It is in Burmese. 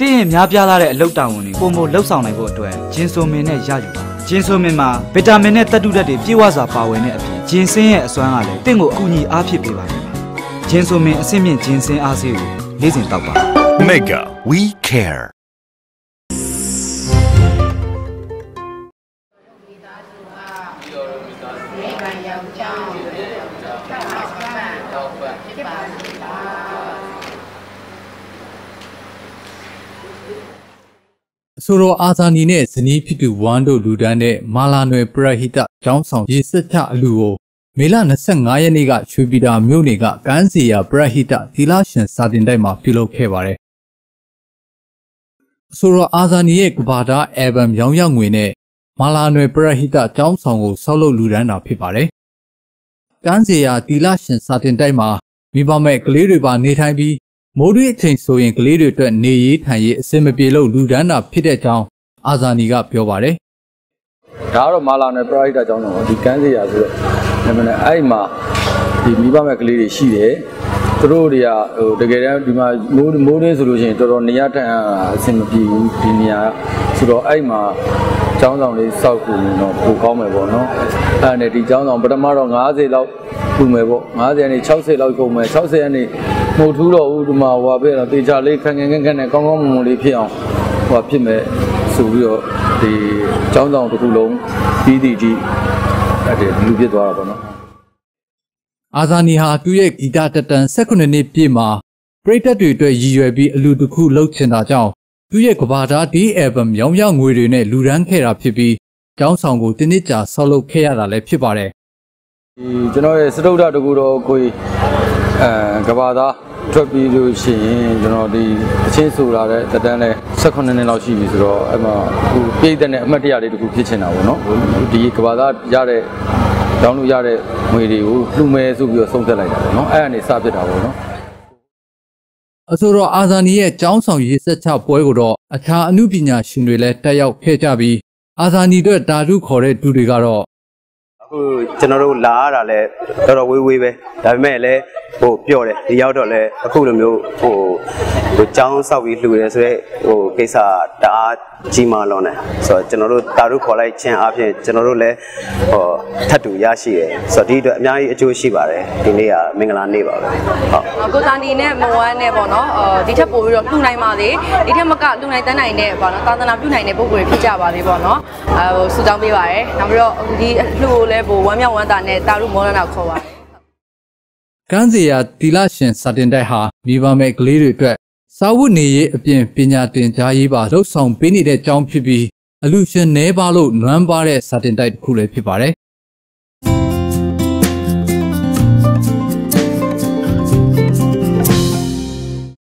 တင်းရင်များပြားလာတဲ့အလုတ်တောင်ဝင်တွေပုံမလှုပ်ဆောင်နိုင်ဖို့အတွက်ဂျင်းဆိုမင်နဲ့ရယူပါဂျင်းဆိုမင်မှာဗီတာမင်နဲ့သတ္တုဓာတ်တွေပြည့်ဝစွာပါဝင်တဲ့အပြင်ဂျင်းစင်းရဲ့အစွမ်းကလည်းတင့်ကိုအကူအညီအားဖြစ်ပေးပါတယ်ဂျင်းဆိုမင်အဆင့်မြင့်ဂျင်းစင်းအားစေးကိုနေ့စဉ်တောက်ပါ Mega We Care အဆိုတော်အာဇာနီနဲ့ဇနီးဖြစ်သူဝမ်တို့လူဒန်းတဲ့မာလာနွယ်ပရဟိတကျောင်းဆောင်ရေစက်ချအလူကိုမေလ25ရက်နေ့ကရွှေပြည်တာမြို့နယ်ကကန်းစီယာပရဟိတသီလရှင်စာတင်တိုက်မှာပြုလုပ်ခဲ့ပါတယ်။အဆိုတော်အာဇာနီရဲ့ကဘာတာအယ်ဘမ်ရောင်းရငွေနဲ့မာလာနွယ်ပရဟိတကျောင်းဆောင်ကိုဆောက်လုပ်လူဒန်းတာဖြစ်ပါတယ်။ကန်းစီယာသီလရှင်စာတင်တိုက်မှာမိဘမဲ့ကလေးတွေပါနေထိုင်ပြီး မိုးတွေအချိန်ဆိုရင်ကလေးတွေအတွက်နေရေးထိုင်ရေးအဆင်မပြေလို့လူဒန်းတာဖြစ်တဲ့အကြောင်းအာဇာနီကပြောပါတယ်ဒါကတော့မာလာနယ်ပရိုက်တာအကြောင်းတော့ဒီကန်းစီရာဆိုတော့နာမည်နဲ့အဲ့မှာဒီမိဘမဲ့ကလေးတွေရှိတယ် သူတို့တွေကဟိုတကယ်တမ်းဒီမှာမိုးမိုးလေးဆိုလို့ရှိရင်တော်တော်နေရထိုင်ရတာအဆင်မပြေဘူးဒီနေရာဆိုတော့အဲ့မှာကျောင်းဆောင်လေးစောက်ပြီးတော့ပိုကောင်းမယ်ပေါ့နော်အဲ့ဒါနဲ့ဒီကျောင်းဆောင်ပထမတော့90လောက်ပူမယ်ပေါ့90ကနေ60လောက်ကုန်မယ်60ကနေမှုထူးတော့ဦးဒီမှာဟိုပါပဲတော့တေချာလေးခန်းခန်းခန်းခန်းနဲ့ကောင်းကောင်းမွန်မွန်လေးဖြစ်အောင်ဟိုဖြစ်မယ်ဆိုပြီးတော့ဒီကျောင်းဆောင်တစ်ခုလုံးပြီးတည်ကြည့်အဲ့ဒီလူဖြစ်သွားတာပေါ့နော် အာဇာနီဟာသူ့ရဲ့ဂီတတက်တန်18နှစ်ပြည့်မှာပရိသတ်တွေအတွက်ရည်ရွယ်ပြီးအလူတစ်ခုလှုပ်ချင်တာကြောင့်သူ့ရဲ့ကဘာတာဒီအယ်ဘမ်ရောင်းရငွေတွေနဲ့လူရန်ခဲ့တာဖြစ်ပြီးကျောင်းဆောင်ကိုတင်းနစ်ကြာဆောက်လုပ်ခဲ့ရတာလည်းဖြစ်ပါတယ်ဒီကျွန်တော်ရဲ့စတုဒ္ဓတကူတော်ကိုယ်အဲကဘာသားထွက်ပြီးလို့ရှိရင်ကျွန်တော်ဒီအချင်းဆိုလာတဲ့တက်တန်းလဲ18နှစ်လောက်ရှိပြီဆိုတော့အဲ့မှာဟိုပြည့်တဲ့နဲ့အမှတ်တရလေးတကူဖြစ်ချင်တာပေါ့နော်ဒီကဘာသားရတဲ့ တောင်းလို့ရတဲ့ငွေတွေကိုလှူမယ်ဆိုပြီးတော့ဆုံးဖြတ်လိုက်တာပေါ့နော်အဲ့ဒါနေစဖြစ်တာပေါ့နော်အဆိုတော်အာဇာနီရဲ့ကျောင်းဆောင်ရေးဆက်ချပွဲကိုတော့အခြားအမှုပညာရှင်တွေလည်းတက်ရောက်ခဲ့ကြပြီးအာဇာနီတို့တာတုခေါ်တဲ့သူတွေကတော့ အခုကျွန်တော်တို့လာရတာလဲတော်တော်ဝေးဝေးပဲဒါပေမဲ့လည်းဟိုပြော့တယ်ဒီရောက်တော့လဲအခုလိုမျိုးဟိုဟိုចောင်းဆောက်ပြီးလှူတယ်ဆိုတော့ဟိုကိစ္စတအားကြီးမားလွန်တယ်ဆိုတော့ကျွန်တော်တို့တာရုခေါ်လိုက်ခြင်းအပြင်ကျွန်တော်တို့လည်းဟိုထပ်တူရရှိတယ်ဆိုတော့ဒီအတွက်အများကြီးအကျိုးရှိပါတယ်ဒီနေ့ကမင်္ဂလာနေ့ပါပဲဟုတ်ကိုစာနီနဲ့မဝမ်းနဲ့ပေါ့နော်အော်ဒီထက်ပိုပြီးတော့လှူနိုင်ပါသေးဒီထက်မကလှူနိုင်တန်းနိုင်နဲ့ပေါ့နော်သာသနာပြုနိုင်တဲ့ပုံကိုယ်ဖြစ်ကြပါသေးပေါ့နော်အဲဟိုဆူတောင်းပေးပါရယ်နောက်ပြီးတော့ဒီလှူကိုလည်းပိုဝမ်းမြောက်ဝမ်းသာနဲ့တာရုမောလနာခေါ်ပါတယ်ကန်းစီယာတီလာရှင်စာတင်တိုက်ဟာမိဘမဲ့ကလေးတွေအတွက်စာဝတ်နေရေးအပြင်ပညာသင်ကြားရေးပါလှုပ်ဆောင်ပေးနေတဲ့ကျောင်းဖြစ်ပြီးအလူရှင်နဲပါလို့နွမ်းပါတဲ့စာတင်တိုက်တစ်ခုလည်းဖြစ်ပါတယ်